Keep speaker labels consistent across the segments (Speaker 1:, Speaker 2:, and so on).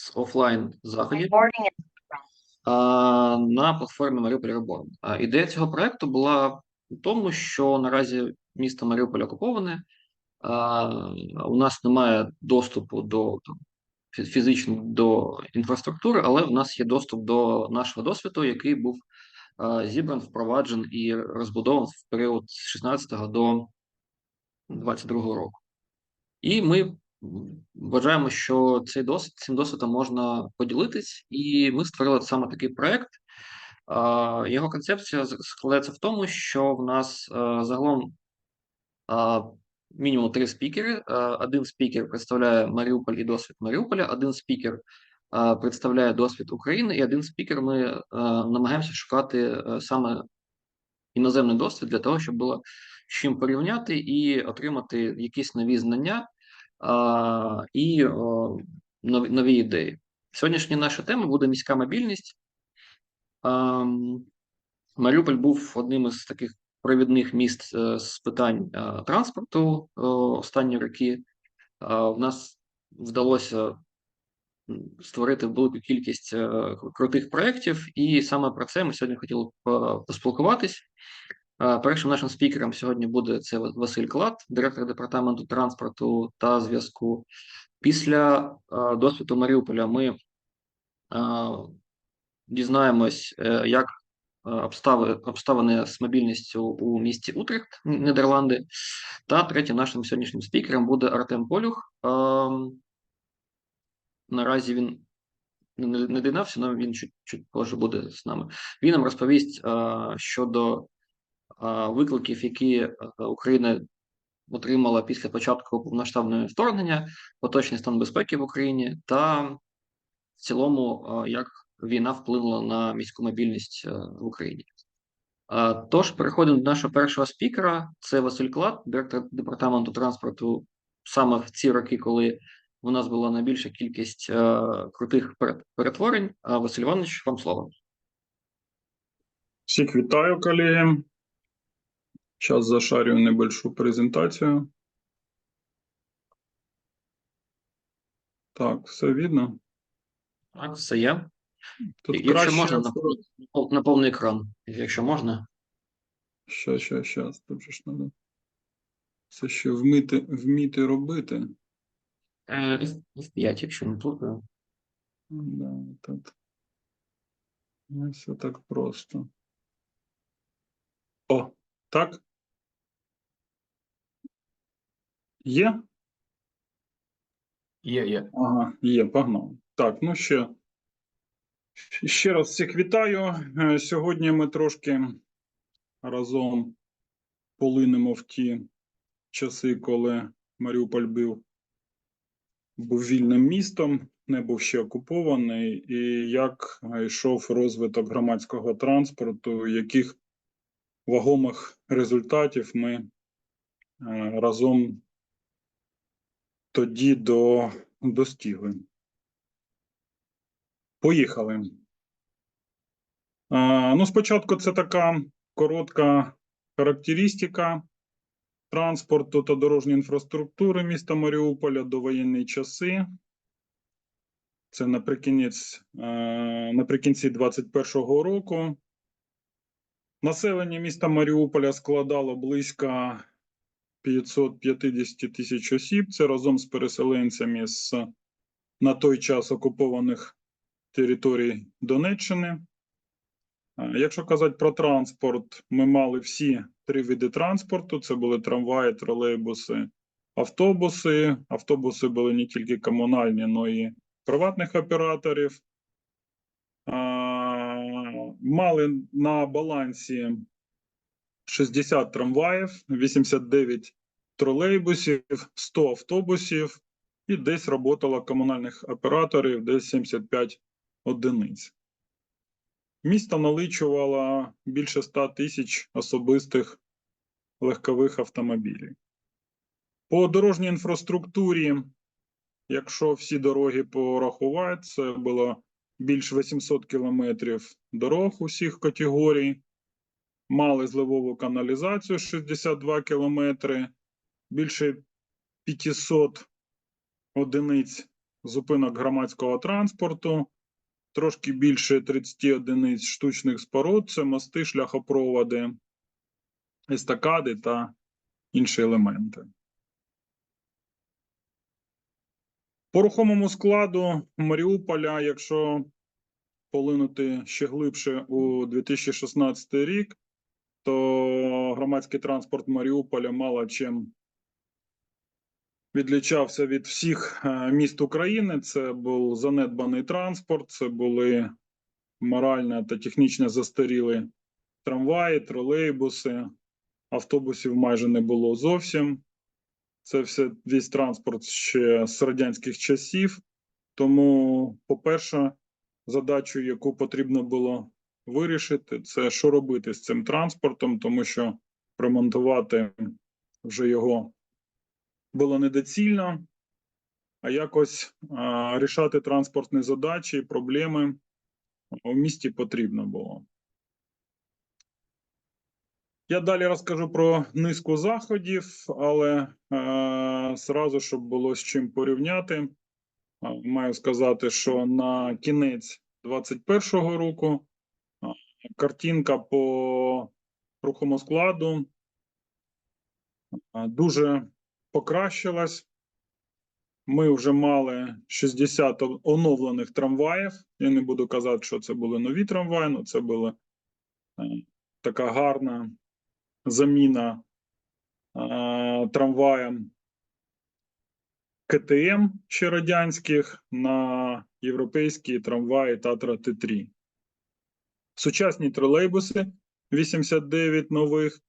Speaker 1: з офлайн заходів на платформі Маріуполь. А, Ідея цього проекту була в тому, що наразі місто Маріуполь окуповане, у нас немає доступу до там, фізично до інфраструктури, але в нас є доступ до нашого досвіду, який був зібран, впроваджений і розбудований в період з 16 до 22 року. І ми вважаємо, що цей досвід цим досвідом можна поділитись, і ми створили саме такий проект. Його концепція складається в тому, що в нас е, загалом мінімум три спікери. Е, Один спікер представляє Маріуполь і досвід Маріуполя, один спікер е, представляє досвід України, і один спікер ми намагаємося шукати саме іноземний досвід для того, щоб було з чим порівняти і отримати якісь нові знання а, і нові, нові ідеї. Сьогоднішня наша тема буде міська мобільність. Ам, Маріуполь був одним із таких провідних міст е, з питань е, транспорту останні роки. А, В нас вдалося створити велику кількість е, крутих проєктів, і саме про це ми сьогодні хотіли поспілкуватись. Першим нашим спікером сьогодні буде це Василь Клад, директор департаменту транспорту та зв'язку. Після досвіду Маріуполя ми дізнаємось, е, як обстави, обставини з мобільністю у місті Утрехт, Нідерланди. Та третім нашим сьогоднішнім спікером буде Артем Полюх. Наразі він не, доєднався, але він чуть, чуть позже буде з нами. Він нам розповість щодо викликів, які е, Україна отримала після початку повноштабного вторгнення, поточний стан безпеки в Україні, та в цілому, е, як війна вплинула на міську мобільність е, в Україні. Тож переходимо до нашого першого спікера. Це Василь Клад, директор департаменту транспорту, саме в ці роки, коли у нас була найбільша кількість крутих перетворень. Василь Іванович, вам слово.
Speaker 2: Всіх вітаю, колеги. Зараз зашарю небольшу презентацію. Так, все видно.
Speaker 1: Так, все є.
Speaker 2: Тут
Speaker 1: Якщо
Speaker 2: краще.
Speaker 1: можна, на, на повний екран, якщо можна.
Speaker 2: Щас, щас, щас. Тут же ж надо. Це ще вміти, вміти робити.
Speaker 1: Е, F5, якщо не плутаю.
Speaker 2: Да, тут. Не все так просто. О, так? Є?
Speaker 1: Є, є.
Speaker 2: Ага, є, погнав. Так, ну ще. Ще раз всіх вітаю. Е, Сьогодні ми трошки разом полинемо в ті часи, коли Маріуполь був, був вільним містом, не був ще окупований, і як йшов розвиток громадського транспорту, яких вагомих результатів ми е, разом тоді до, достигли. Поїхали. А, ну, спочатку це така коротка характеристика транспорту та дорожньої інфраструктури міста Маріуполя до воєнні часи. Це наприкінець, е, наприкінці 2021 року. Населення міста Маріуполя складало близько 550 тисяч осіб. Це разом з переселенцями з на той час окупованих територій Донеччини. Якщо казати про транспорт, ми мали всі три види транспорту: це були трамваї, тролейбуси, автобуси. Автобуси були не тільки комунальні, але й приватних операторів. Мали на балансі 60 трамваїв, 89 тролейбусів, 100 автобусів і десь роботало комунальних операторів, десь 75 одиниць. Місто наличувало більше 100 тисяч особистих легкових автомобілів. По дорожній інфраструктурі, якщо всі дороги порахувати, це було більш 800 кілометрів дорог усіх категорій. Мали зливову каналізацію 62 кілометри, більше 500 одиниць зупинок громадського транспорту, трошки більше 30 одиниць штучних споруд, це мости, шляхопроводи, естакади та інші елементи. По рухомому складу Маріуполя, якщо полинути ще глибше у 2016 рік, то громадський транспорт Маріуполя мало чим відлічався від всіх е, міст України. Це був занедбаний транспорт, це були морально та технічно застаріли трамваї, тролейбуси, автобусів майже не було зовсім. Це все весь транспорт ще з радянських часів. Тому, по-перше, задачу, яку потрібно було вирішити, це що робити з цим транспортом, тому що ремонтувати вже його було недоцільно, а якось а, рішати транспортні задачі і проблеми у місті потрібно було. Я далі розкажу про низку заходів, але е, зразу, щоб було з чим порівняти, маю сказати, що на кінець 2021 року картинка по рухому складу дуже покращилась. Ми вже мали 60 оновлених трамваїв. Я не буду казати, що це були нові трамваї, але це була е, така гарна заміна трамваям КТМ ще радянських на європейські трамваї Татра Т3. Сучасні тролейбуси 89 нових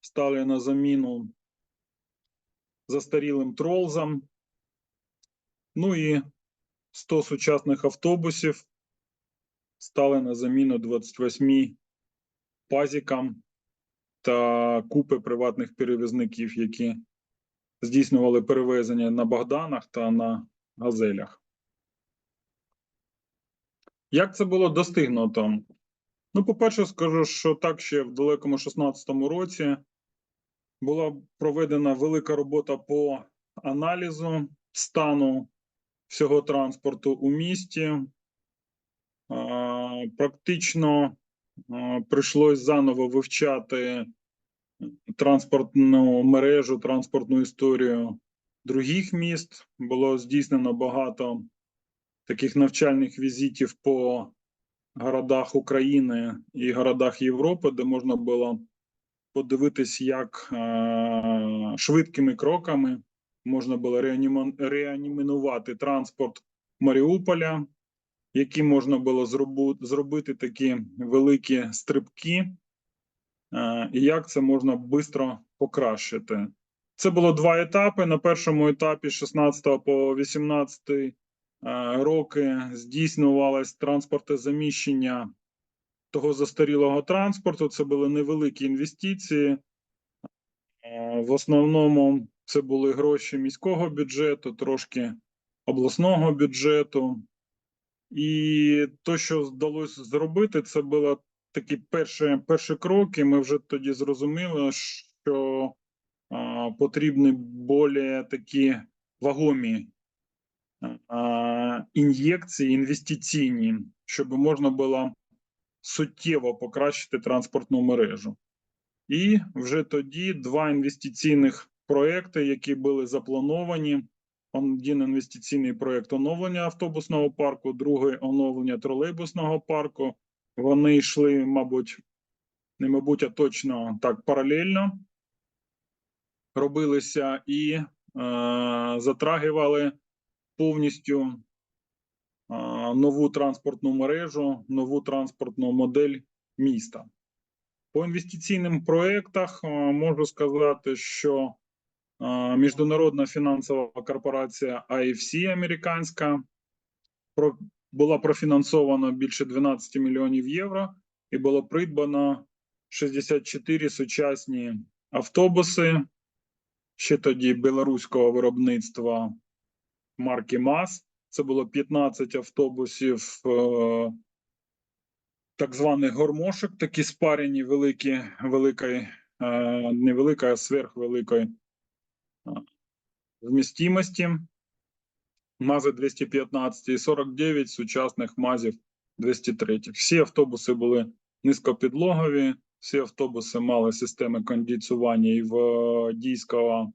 Speaker 2: стали на заміну застарілим тролзам. Ну і 100 сучасних автобусів стали на заміну 28 пазікам та купи приватних перевізників, які здійснювали перевезення на Богданах та на газелях. Як це було достигнуто? Ну, по-перше, скажу, що так ще в далекому 16-му році була проведена велика робота по аналізу стану всього транспорту у місті. Практично прийшлось заново вивчати транспортну мережу, транспортну історію других міст. Було здійснено багато таких навчальних візитів по городах України і городах Європи, де можна було подивитись, як е, швидкими кроками можна було реанімувати транспорт Маріуполя, які можна було зробити такі великі стрибки, е, і як це можна швидко покращити. Це було два етапи. На першому етапі з 16 по 18 е, роки здійснювалось транспортозаміщення того застарілого транспорту. Це були невеликі інвестиції. Е, В основному це були гроші міського бюджету, трошки обласного бюджету. І то, що вдалося зробити, це були такі перші, перші кроки. Ми вже тоді зрозуміли, що а, потрібні більш такі вагомі ін'єкції інвестиційні, щоб можна було суттєво покращити транспортну мережу. І вже тоді два інвестиційних проекти, які були заплановані. Один інвестиційний проект оновлення автобусного парку, другий оновлення тролейбусного парку. Вони йшли, мабуть, не мабуть, а точно так паралельно робилися і е, затрагивали повністю нову транспортну мережу, нову транспортну модель міста. По інвестиційним проєктах можу сказати, що міжнародна фінансова корпорація IFC американська була профінансована більше 12 мільйонів євро і було придбано 64 сучасні автобуси, ще тоді білоруського виробництва марки МАЗ. Це було 15 автобусів е, так званих гормошок, такі спарені великі, великої, е, не великої, а сверхвеликої е, вмістимості. МАЗи 215 і 49 сучасних МАЗів 203. Всі автобуси були низькопідлогові, всі автобуси мали системи кондиціювання і водійського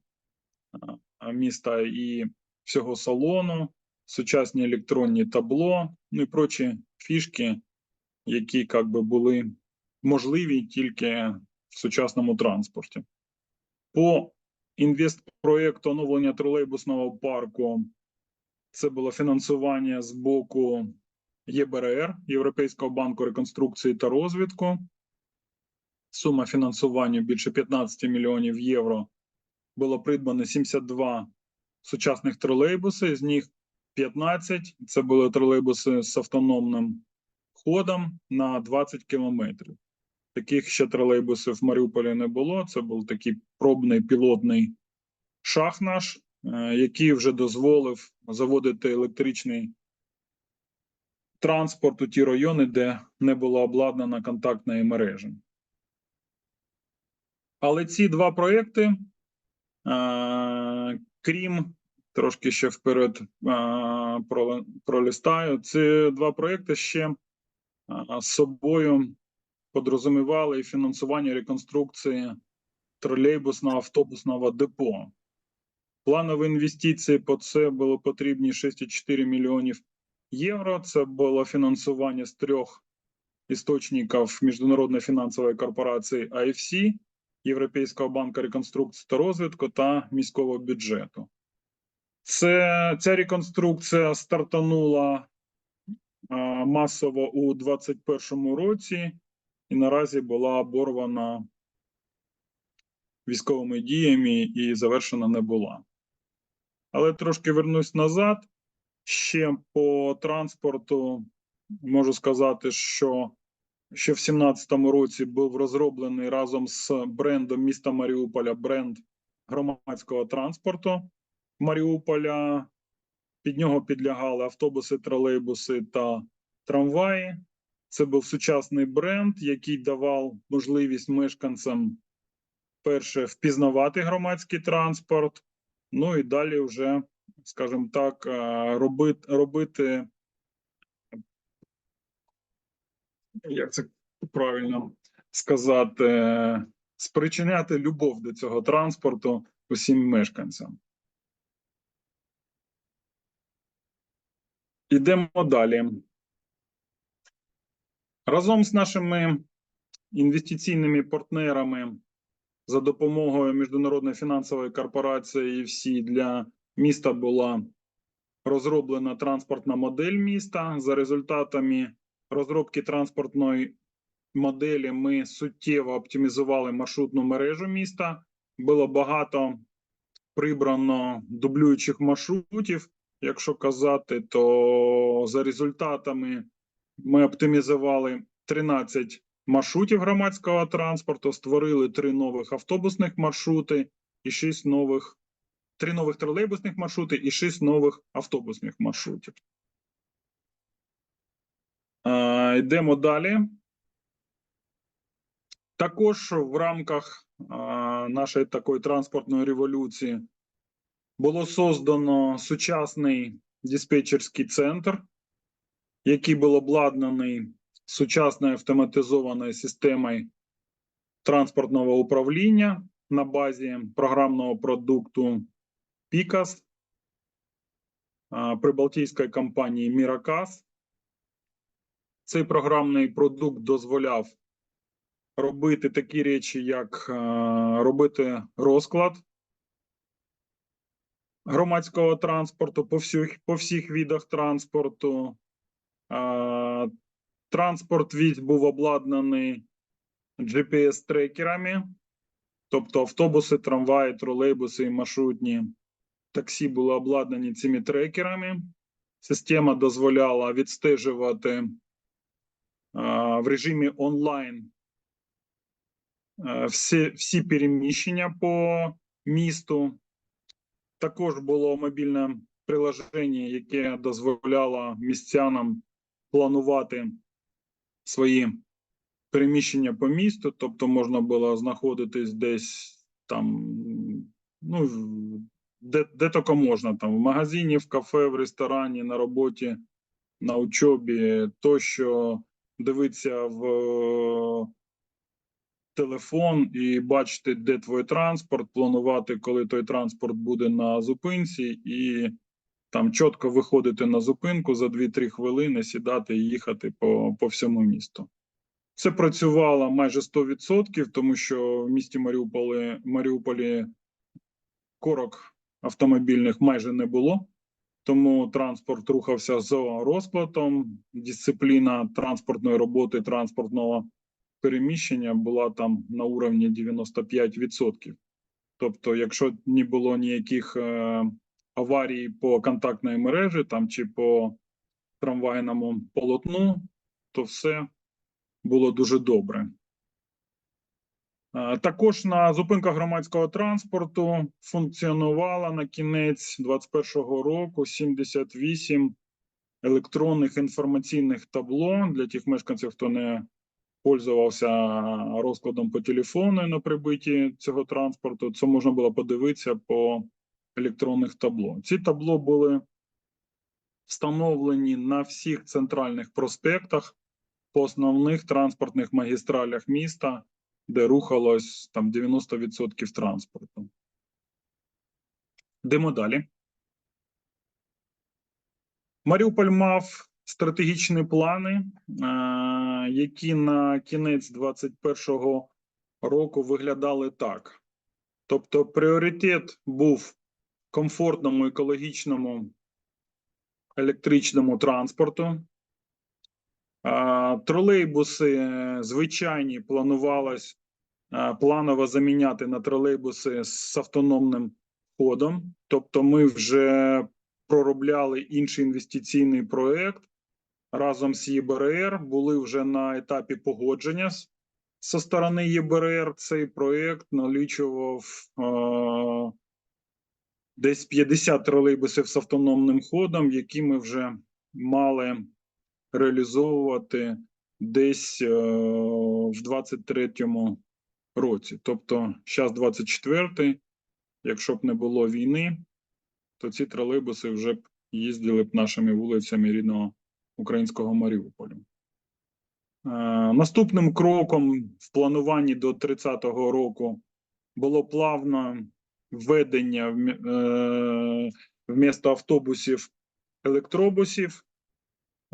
Speaker 2: е, міста і всього салону, сучасні електронні табло, ну і прочі фішки, які як би були можливі тільки в сучасному транспорті. По інвестпроєкту оновлення тролейбусного парку це було фінансування з боку ЄБРР, Європейського банку реконструкції та розвитку. Сума фінансування більше 15 мільйонів євро. Було придбано 72 сучасних тролейбуси, з них 15 це були тролейбуси з автономним ходом на 20 кілометрів. Таких ще тролейбусів в Маріуполі не було. Це був такий пробний пілотний шах наш, е, який вже дозволив заводити електричний транспорт у ті райони, де не була обладнана контактної мережі. Але ці два проекти, е, крім трошки ще вперед пролистаю, ці два проекти ще з собою подрозумівали і фінансування реконструкції тролейбусного автобусного депо. Планові інвестиції по це було потрібні 6,4 мільйонів євро. Це було фінансування з трьох істочників Міжнародної фінансової корпорації IFC, Європейського банку реконструкції та розвитку та міського бюджету. Це, ця реконструкція стартанула а, масово у 2021 році і наразі була оборвана військовими діями і завершена не була. Але трошки вернусь назад. Ще по транспорту можу сказати, що ще в 2017 році був розроблений разом з брендом міста Маріуполя бренд громадського транспорту Маріуполя. Під нього підлягали автобуси, тролейбуси та трамваї. Це був сучасний бренд, який давав можливість мешканцям перше впізнавати громадський транспорт, ну і далі вже, скажімо так, е, робити, робити як це правильно сказати, спричиняти любов до цього транспорту усім мешканцям. Ідемо далі. Разом з нашими інвестиційними партнерами за допомогою Міжнародної фінансової корпорації всі для міста була розроблена транспортна модель міста. За результатами розробки транспортної моделі ми суттєво оптимізували маршрутну мережу міста. Було багато прибрано дублюючих маршрутів. Якщо казати, то за результатами ми оптимізували 13 маршрутів громадського транспорту, створили три нових автобусних маршрути і шість нових, три нових тролейбусних маршрути і шість нових автобусних маршрутів. Йдемо далі. Також в рамках нашої такої транспортної революції було создано сучасний диспетчерський центр, який був обладнаний сучасною автоматизованою системою транспортного управління на базі програмного продукту а, прибалтійської компанії Miracas. Цей програмний продукт дозволяв робити такі речі, як е, робити розклад громадського транспорту по всіх, по всіх видах транспорту. Е, Транспорт весь був обладнаний GPS-трекерами, тобто автобуси, трамваї, тролейбуси і маршрутні таксі були обладнані цими трекерами. Система дозволяла відстежувати в режимі онлайн всі, всі переміщення по місту. Також було мобільне приложення, яке дозволяло містянам планувати свої переміщення по місту, тобто можна було знаходитись десь там, ну, де, де тільки можна, там в магазині, в кафе, в ресторані, на роботі, на учобі, тощо дивитися в е, телефон і бачити, де твій транспорт, планувати, коли той транспорт буде на зупинці, і там чітко виходити на зупинку за 2-3 хвилини, сідати і їхати по, по всьому місту. Це працювало майже 100%, тому що в місті Маріуполі, Маріуполі корок автомобільних майже не було. Тому транспорт рухався за розкладом. Дисципліна транспортної роботи, транспортного переміщення була там на уровні 95%. Тобто, якщо не було ніяких е, аварій по контактної мережі там чи по трамвайному полотну, то все було дуже добре. Е, Також на зупинках громадського транспорту функціонувало на кінець 2021 року 78 електронних інформаційних табло для тих мешканців, хто не пользувався розкладом по телефону на прибитті цього транспорту. Це можна було подивитися по електронних табло. Ці табло були встановлені на всіх центральних проспектах по основних транспортних магістралях міста, де рухалось там 90% транспорту. Йдемо далі. Маріуполь мав стратегічні плани, е, які на кінець 2021 року виглядали так. Тобто, пріоритет був комфортному, екологічному, електричному транспорту. Тролейбуси е, звичайні планувалось е, планово заміняти на тролейбуси з автономним ходом. Тобто, ми вже проробляли інший інвестиційний проект разом з ЄБРР. Були вже на етапі погодження зі сторони ЄБРР. Цей проект налічував е, десь 50 тролейбусів з автономним ходом, які ми вже мали реалізовувати десь е, в 23-му році. Тобто, зараз 24-й, якщо б не було війни, то ці тролейбуси вже б їздили б нашими вулицями рідного українського Маріуполя. Е, наступним кроком в плануванні до 30-го року було плавно введення в е, автобусів електробусів.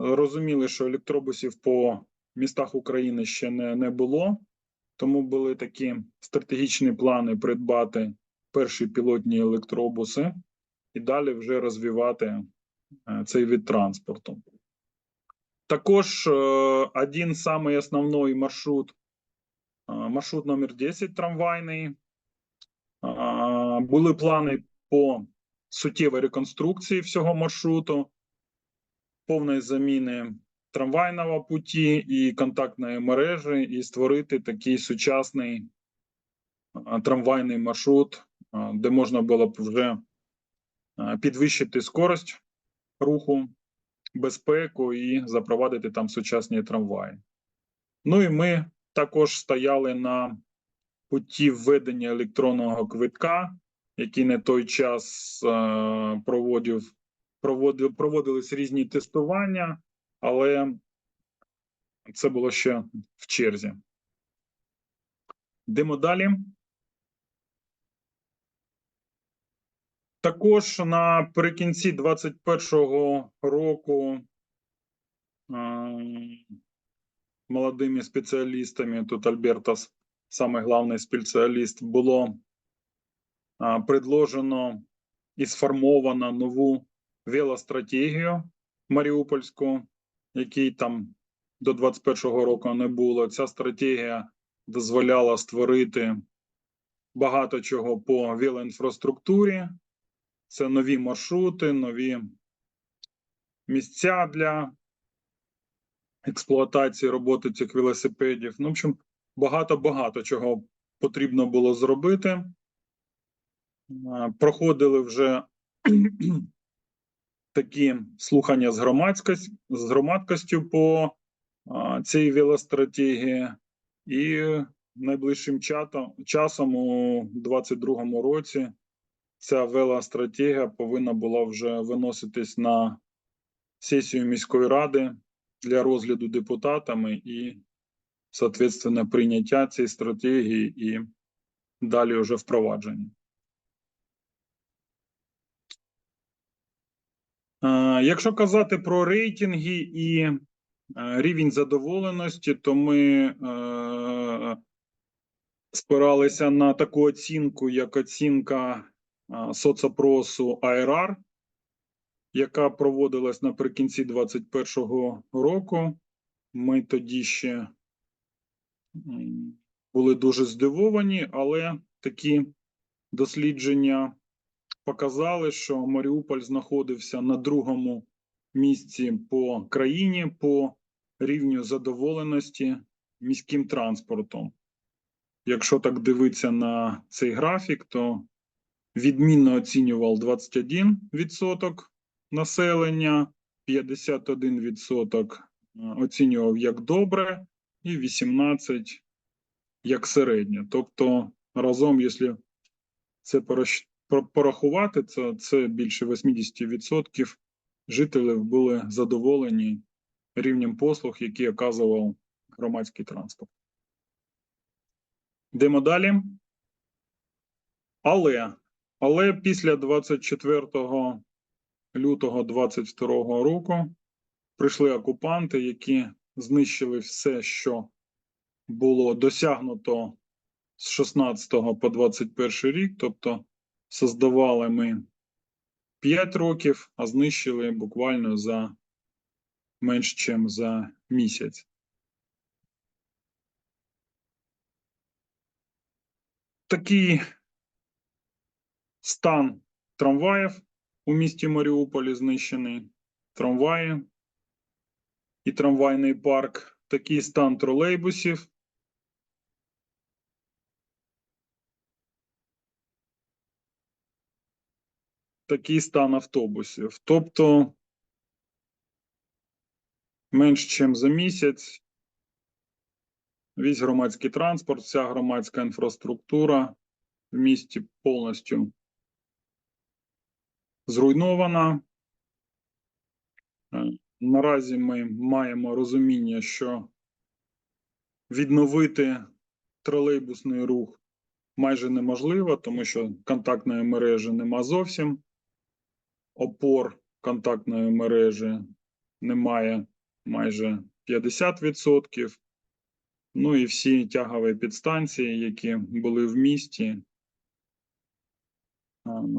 Speaker 2: Розуміли, що електробусів по містах України ще не, не було, тому були такі стратегічні плани придбати перші пілотні електробуси і далі вже розвивати е, цей вид транспорту. Також е, один самий основний маршрут, е, маршрут номер 10 трамвайний. Були плани по суттєвій реконструкції всього маршруту, повної заміни трамвайного путі і контактної мережі, і створити такий сучасний трамвайний маршрут, де можна було б вже підвищити скорость руху, безпеку і запровадити там сучасні трамваї. Ну і ми також стояли на путі введення електронного квитка, який на той час проводив, проводились різні тестування, але це було ще в черзі. Йдемо далі. Також наприкінці 2021 року е, молодими спеціалістами, тут Альбертас, самий головний спеціаліст, було е, предложено і сформовано нову велостратегію Маріупольську, якій там до 2021 року не було. Ця стратегія дозволяла створити багато чого по велоінфраструктурі. Це нові маршрути, нові місця для експлуатації роботи цих велосипедів. Ну, в общем, багато-багато чого потрібно було зробити. Проходили вже такі слухання з громадськость, з громадськістю по цій велостратегії, і найближчим чатом, часом у 2022 році ця велостратегія повинна була вже виноситись на сесію міської ради для розгляду депутатами і, соответственно, прийняття цієї стратегії і далі вже впровадження. Якщо казати про рейтинги і е, рівень задоволеності, то ми е, спиралися на таку оцінку, як оцінка е, соцопросу АРР, яка проводилась наприкінці 2021 року. Ми тоді ще були дуже здивовані, але такі дослідження показали, що Маріуполь знаходився на другому місці по країні по рівню задоволеності міським транспортом. Якщо так дивитися на цей графік, то відмінно оцінював 21% населення, 51% оцінював як добре, і 18% як середнє. Тобто, разом, якщо це порахувати, це, це більше 80% жителів були задоволені рівнем послуг, які оказував громадський транспорт. Йдемо далі. Але, але після 24 лютого 22 року прийшли окупанти, які знищили все, що було досягнуто з 16 по 21 рік, тобто создавали ми 5 років, а знищили буквально за менш ніж за місяць. Такий стан трамваїв у місті Маріуполі знищений. Трамваї і трамвайний парк. Такий стан тролейбусів. Такий стан автобусів. Тобто менш ніж за місяць весь громадський транспорт, вся громадська інфраструктура в місті повністю зруйнована. Е, Наразі ми маємо розуміння, що відновити тролейбусний рух майже неможливо, тому що контактної мережі нема зовсім. Опор контактної мережі немає майже 50%. Ну і всі тягові підстанції, які були в місті,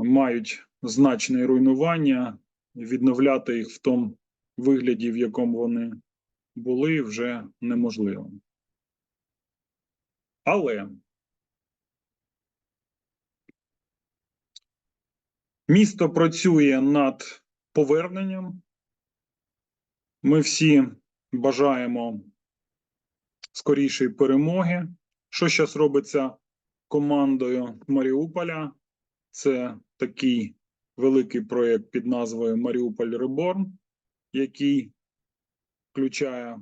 Speaker 2: мають значне руйнування. Відновляти їх в тому вигляді, в якому вони були, вже неможливо. Але місто працює над поверненням. Ми всі бажаємо скорішої перемоги. Що зараз робиться командою Маріуполя? Це такий великий проєкт під назвою Маріуполь Реборн, який включає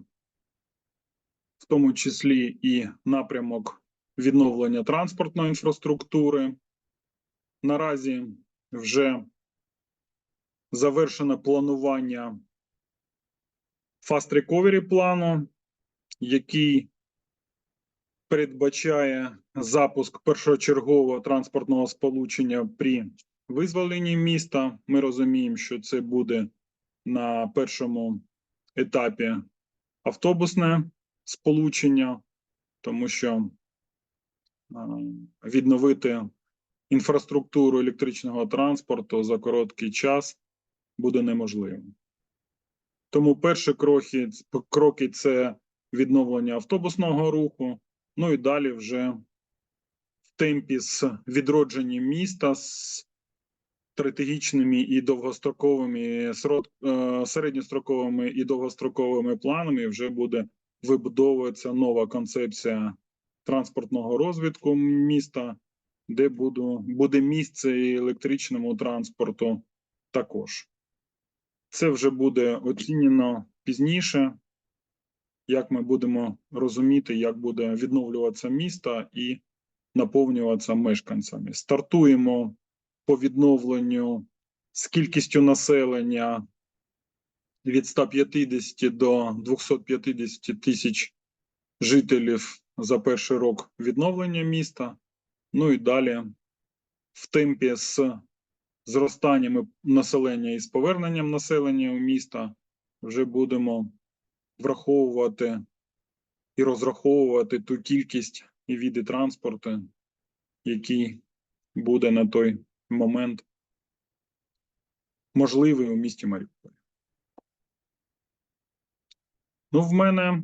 Speaker 2: в тому числі і напрямок відновлення транспортної інфраструктури. Наразі вже завершено планування Fast Recovery плану, який передбачає запуск першочергового транспортного сполучення при визволенні міста. Ми розуміємо, що це буде на першому етапі автобусне сполучення, тому що відновити інфраструктуру електричного транспорту за короткий час буде неможливо. Тому перші кроки, кроки це відновлення автобусного руху, ну і далі вже в темпі з відродженням міста з стратегічними і довгостроковими, е, середньостроковими і довгостроковими планами вже буде вибудовуватися нова концепція транспортного розвитку міста, де буду, буде місце і електричному транспорту також. Це вже буде оцінено пізніше, як ми будемо розуміти, як буде відновлюватися місто і наповнюватися мешканцями. Стартуємо по відновленню з кількістю населення від 150 до 250 тисяч жителів за перший рок відновлення міста. Ну і далі в темпі з зростанням населення і з поверненням населення у міста вже будемо враховувати і розраховувати ту кількість і види транспорту, який буде на той момент можливий у місті Маріуполь. Ну, в мене